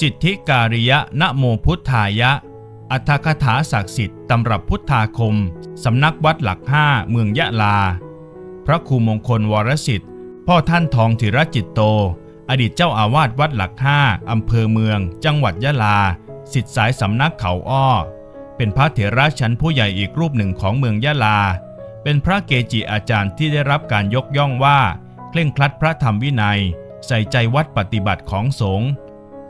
สิทธิการิยะนะโมพุทธายะ อัตถคถาศักดิ์สิทธิ์ตำรับพุทธาคม สำนักวัดหลักห้าเมืองยะลา พระครูมงคลวรสิทธิ์ พ่อท่านทองธิรจิตโต อดีตเจ้าอาวาสวัดหลักห้าอำเภอเมือง จังหวัดยะลา สิทธิสายสำนักเขาอ้อ เป็นพระเถระชั้นผู้ใหญ่อีกรูปหนึ่งของเมืองยะลา เป็นพระเกจิอาจารย์ที่ได้รับการยกย่องว่า เคร่งครัดพระธรรมวินัย ใส่ใจวัดปฏิบัติของสงฆ์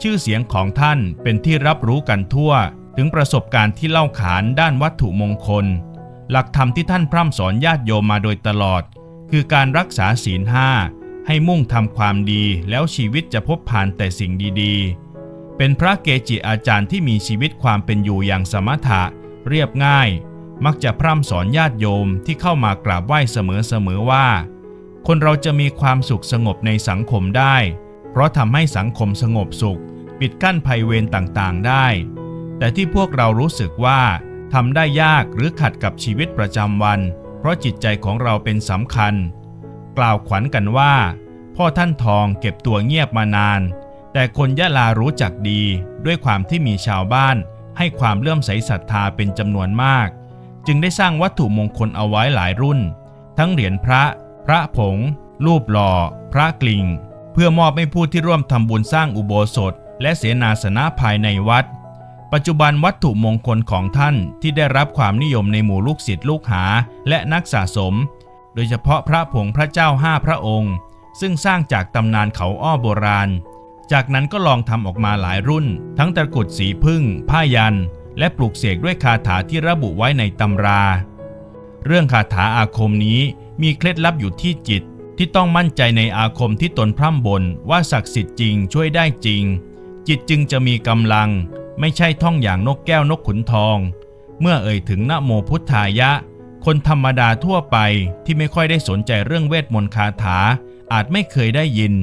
ชื่อเสียงของท่านเป็นที่รับรู้กันทั่ว ถึงประสบการณ์ที่เล่าขานด้านวัตถุมงคล หลักธรรมที่ท่านพร่ำสอนญาติโยมมาโดยตลอด คือการรักษาศีลห้าให้มุ่งทำความดีแล้วชีวิตจะพบผ่านแต่สิ่งดีๆ เป็นพระเกจิอาจารย์ที่มีชีวิตความเป็นอยู่อย่างสมถะ เรียบง่าย มักจะพร่ำสอนญาติโยมที่เข้ามากราบไหว้เสมอๆว่า คนเราจะมีความสุขสงบในสังคมได้ เพราะทำให้สังคมสงบสุข ปิดกั้นภัยเวรต่างๆ ได้ แต่ที่พวกเรารู้สึกว่าทำได้ยากหรือขัดกับชีวิตประจำวัน เพราะจิตใจของเราเป็นสำคัญ กล่าวขวัญกันว่า พ่อท่านทองเก็บตัวเงียบมานาน แต่คนยะลารู้จักดีด้วยความที่มีชาวบ้าน ให้ความเลื่อมใสศรัทธาเป็นจำนวนมาก จึงได้สร้างวัตถุมงคลเอาไว้หลายรุ่น ทั้งเหรียญพระ พระผง รูปหล่อ พระกลิ่ง เพื่อมอบให้ผู้ที่ร่วมทำบุญสร้างอุโบสถ และเสนาสนะภายในวัด ปัจจุบันวัตถุมงคลของท่านที่ได้รับความนิยมในหมู่ลูกศิษย์ลูกหาและนักสะสม โดยเฉพาะพระผงพระเจ้าห้าพระองค์ ซึ่งสร้างจากตำนานเขาอ้อโบราณ จากนั้นก็ลองทำออกมาหลายรุ่น ทั้งตะกุดสีพึ่ง ผ้ายัน และปลูกเสกด้วยคาถาที่ระบุไว้ในตำรา เรื่องคาถาอาคมนี้มีเคล็ดลับอยู่ที่จิตที่ต้องมั่นใจในอาคมที่ตนพร่ำบนว่าศักดิ์สิทธิ์จริงช่วยได้จริง จิตจึงจะมีกำลัง ไม่ใช่ท่องอย่างนกแก้วนกขุนทอง เมื่อเอ่ยถึงนโมพุทธายะ คนธรรมดาทั่วไปที่ไม่ค่อยได้สนใจเรื่องเวทมนต์คาถา อาจไม่เคยได้ยิน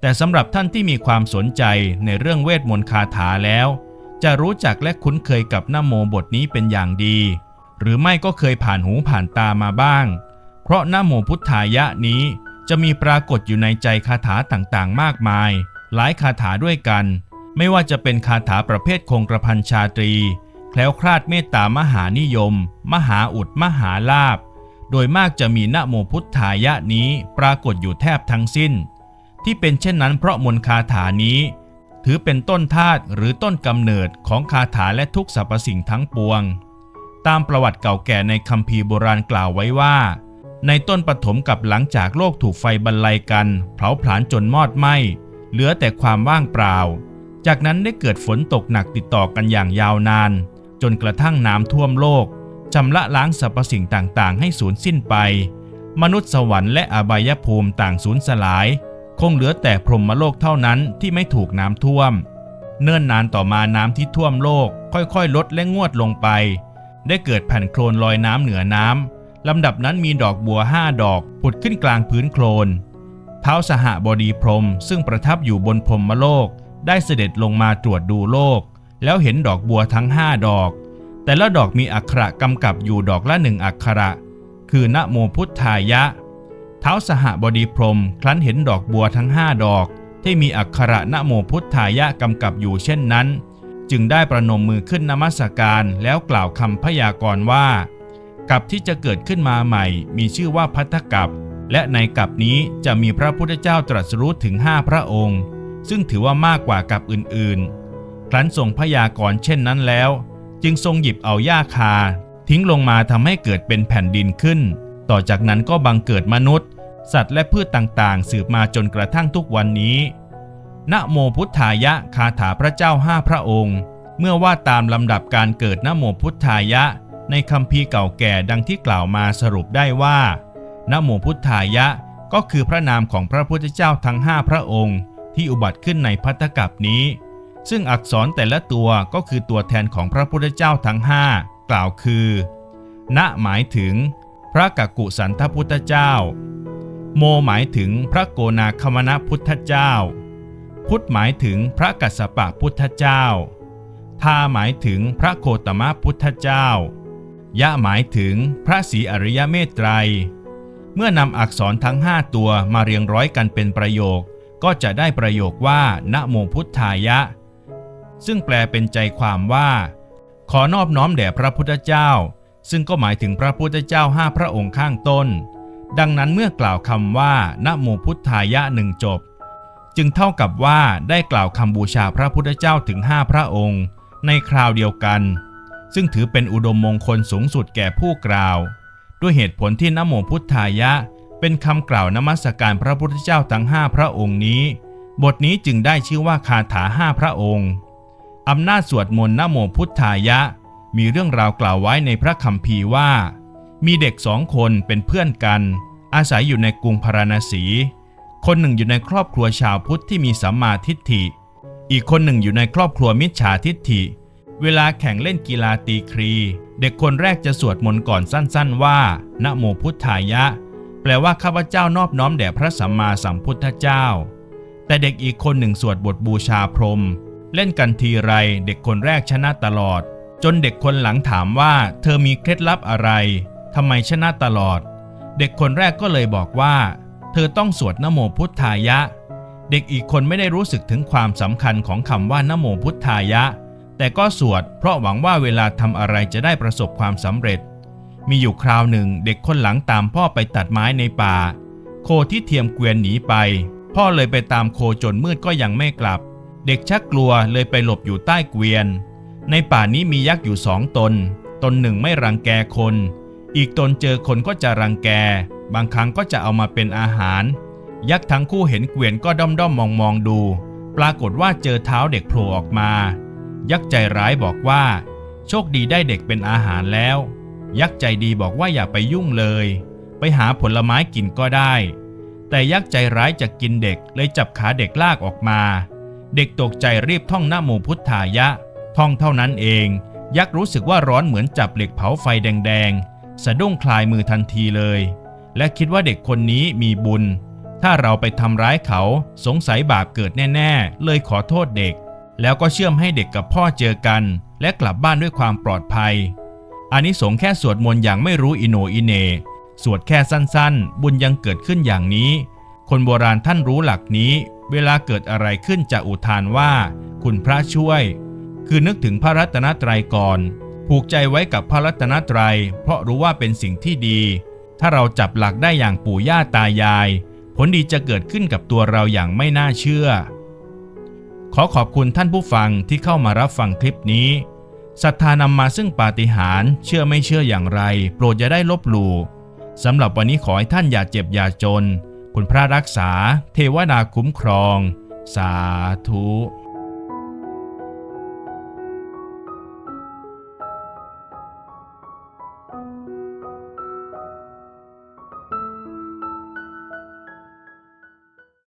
แต่สำหรับท่านที่มีความสนใจในเรื่องเวทมนต์คาถาแล้ว จะรู้จักและคุ้นเคยกับนโมบทนี้เป็นอย่างดี หรือไม่ก็เคยผ่านหูผ่านตามาบ้าง เพราะนโมพุทธายะนี้จะมีปรากฏอยู่ในใจคาถาต่างๆ มากมาย หลายคาถาด้วยกัน ไม่ว่าจะเป็นคาถาประเภทคงกระพันชาตรี แคล้วคลาดเมตตามหานิยม มหาอุดมหาลาภโดยมากจะมีนะโมพุทธายะนี้ปรากฏอยู่แทบทั้งสิ้น ที่เป็นเช่นนั้นเพราะมนคาถานี้ ถือเป็นต้นธาตุหรือต้นกำเนิดของคาถาและทุกสรรพสิ่งทั้งปวง ตามประวัติเก่าแก่ในคัมภีร์โบราณกล่าวไว้ว่า ในต้นปฐมกับหลังจากโลกถูกไฟบรรลัยกัน เผาผลาญจนมอดไหม้เหลือแต่ความว่างเปล่า จากนั้นได้เกิดฝนตกหนักติดต่อกันอย่างยาวนาน จนกระทั่งน้ำท่วมโลกชำระล้างสรรพสิ่งต่างๆ ให้สูญสิ้นไป มนุษย์สวรรค์และอบายภูมิต่างสูญสลาย คงเหลือแต่พรหมโลกเท่านั้นที่ไม่ถูกน้ำท่วม เนิ่นนานต่อมาน้ำที่ท่วมโลก ค่อยๆ ลดและงวดลงไป ได้เกิดแผ่นโคลนลอยน้ำเหนือน้ำลำดับนั้นมีดอกบัวห้าดอกผุดขึ้นกลางพื้นโคลนเท้าสหบดีพรมซึ่งประทับอยู่บนพรหมโลก ได้เสด็จลงมาตรวจดูโลก แล้วเห็นดอกบัวทั้งห้าดอก แต่ละดอกมีอักขระกำกับอยู่ดอกละหนึ่งอักขระ คือนะโมพุทธายะ เท้าสหบดีพรมครั้นเห็นดอกบัวทั้งห้าดอก ที่มีอักขระนะโมพุทธายะกำกับอยู่เช่นนั้น จึงได้ประนมมือขึ้นนมัสการแล้วกล่าวคำพยากรณ์ว่ากับที่จะเกิดขึ้นมาใหม่ มีชื่อว่าพัทธกับ และในกับนี้จะมีพระพุทธเจ้าตรัสรู้ถึงห้าพระองค์ ซึ่งถือว่ามากกว่ากับอื่นๆ ครั้นทรงพยากรณ์เช่นนั้นแล้ว จึงทรงหยิบเอาหญ้าคา ทิ้งลงมาทำให้เกิดเป็นแผ่นดินขึ้น ต่อจากนั้นก็บังเกิดมนุษย์ สัตว์และพืชต่างๆ สืบมาจนกระทั่งทุกวันนี้นะโมพุทธายะคาถาพระเจ้าห้าพระองค์ เมื่อว่าตามลำดับการเกิดนะโมพุทธายะ ในคัมภีเก่าแก่ดังที่กล่าวมาสรุปได้ว่านะโมพุทธายะก็คือพระนามของพระพุทธเจ้าทั้งห้าพระองค์ ที่อุบัติขึ้นในพัทธกัปนี้ ซึ่งอักษรแต่ละตัวก็คือตัวแทนของพระพุทธเจ้าทั้งห้ากล่าวคือ ณหมายถึง พระกักุสันทพุทธเจ้า โมหมายถึงพระโกนาคมณพุทธเจ้า พุทธหมายถึงพระกัสสปะพุทธเจ้า ทาหมายถึงพระโคตมะพุทธเจ้ายะหมายถึงพระศรีอริยเมตไตร เมื่อนำอักษรทั้ง5ตัวมาเรียงร้อยกันเป็นประโยค ก็จะได้ประโยคว่านะโมพุทธายะ ซึ่งแปลเป็นใจความว่า ขอนอบน้อมแด่พระพุทธเจ้า ซึ่งก็หมายถึงพระพุทธเจ้าห้าพระองค์ข้างต้น ดังนั้นเมื่อกล่าวคำว่านะโมพุทธายะหนึ่งจบ จึงเท่ากับว่าได้กล่าวคำบูชาพระพุทธเจ้าถึงห้าพระองค์ ในคราวเดียวกัน ซึ่งถือเป็นอุดมมงคลสูงสุดแก่ผู้กล่าว ด้วยเหตุผลที่นะโมพุทธายะ เป็นคำกล่าวนมัสการพระพุทธเจ้าทั้งห้าพระองค์นี้ บทนี้จึงได้ชื่อว่าคาถาห้าพระองค์อำนาจสวดมนต์นโมพุทธายะ มีเรื่องราวกล่าวไว้ในพระคัมภีร์ว่า มีเด็กสองคนเป็นเพื่อนกัน อาศัยอยู่ในกรุงพาราณสี คนหนึ่งอยู่ในครอบครัวชาวพุทธที่มีสัมมาทิฏฐิ อีกคนหนึ่งอยู่ในครอบครัวมิจฉาทิฏฐิ เวลาแข่งเล่นกีฬาตีครี เด็กคนแรกจะสวดมนต์ก่อนสั้นๆว่า นะโมพุทธายะ แปลว่าข้าพเจ้านอบน้อมแด่พระสัมมาสัมพุทธเจ้า แต่เด็กอีกคนหนึ่งสวดบทบูชาพรม เล่นกันทีไรเด็กคนแรกชนะตลอด จนเด็กคนหลังถามว่า เธอมีเคล็ดลับอะไรทำไมชนะตลอด เด็กคนแรกก็เลยบอกว่า เธอต้องสวดนโมพุทธายะ เด็กอีกคนไม่ได้รู้สึกถึงความสำคัญของคำว่านโมพุทธายะ แต่ก็สวด เพราะหวังว่าเวลาทำอะไรจะได้ประสบความสำเร็จ มีอยู่คราวหนึ่งเด็กคนหลังตามพ่อไปตัดไม้ในป่า โคที่เทียมเกวียนหนีไป พ่อเลยไปตามโคจนมืดก็ยังไม่กลับ เด็กชักกลัวเลยไปหลบอยู่ใต้เกวียน ในป่านี้มียักษ์อยู่สองตน ตนหนึ่งไม่รังแกคน อีกตนเจอคนก็จะรังแก บางครั้งก็จะเอามาเป็นอาหาร ยักษ์ทั้งคู่เห็นเกวียนก็ด้อมด้อมมองมองดู ปรากฏว่าเจอเท้าเด็กโผล่ออกมา ยักษ์ใจร้ายบอกว่า โชคดีได้เด็กเป็นอาหารแล้ว ยักษ์ใจดีบอกว่าอย่าไปยุ่งเลย ไปหาผลไม้กินก็ได้ แต่ยักษ์ใจร้ายจะกินเด็กเลยจับขาเด็กลากออกมา เด็กตกใจรีบท่องหนะโมพุทธายะ ท่องเท่านั้นเอง ยักษ์รู้สึกว่าร้อนเหมือนจับเหล็กเผาไฟแดงๆ สะดุ้งคลายมือทันทีเลย และคิดว่าเด็กคนนี้มีบุญ ถ้าเราไปทำร้ายเขาสงสัยบาปเกิดแน่ๆ เลยขอโทษเด็ก แล้วก็เชื่อมให้เด็กกับพ่อเจอกัน และกลับบ้านด้วยความปลอดภัย อันนี้สงแค่สวดมนต์อย่างไม่รู้อิโนอิเน สวดแค่สั้นๆ บุญยังเกิดขึ้นอย่างนี้ คนโบราณท่านรู้หลักนี้ เวลาเกิดอะไรขึ้นจะอุทานว่า คุณพระช่วย คือนึกถึงพระรัตนตรัยก่อน ผูกใจไว้กับพระรัตนตรัย เพราะรู้ว่าเป็นสิ่งที่ดี ถ้าเราจับหลักได้อย่างปู่ย่าตายาย ผลดีจะเกิดขึ้นกับตัวเราอย่างไม่น่าเชื่อ ขอขอบคุณท่านผู้ฟังที่เข้ามารับฟังคลิปนี้ ศรัทธานำมาซึ่งปาฏิหาริย์เชื่อไม่เชื่ออย่างไร โปรดอย่าได้ลบหลู่สำหรับวันนี้ขอให้ท่านอย่าเจ็บอย่าจน คุณพระรักษา เทวดาคุ้มครอง สาธุ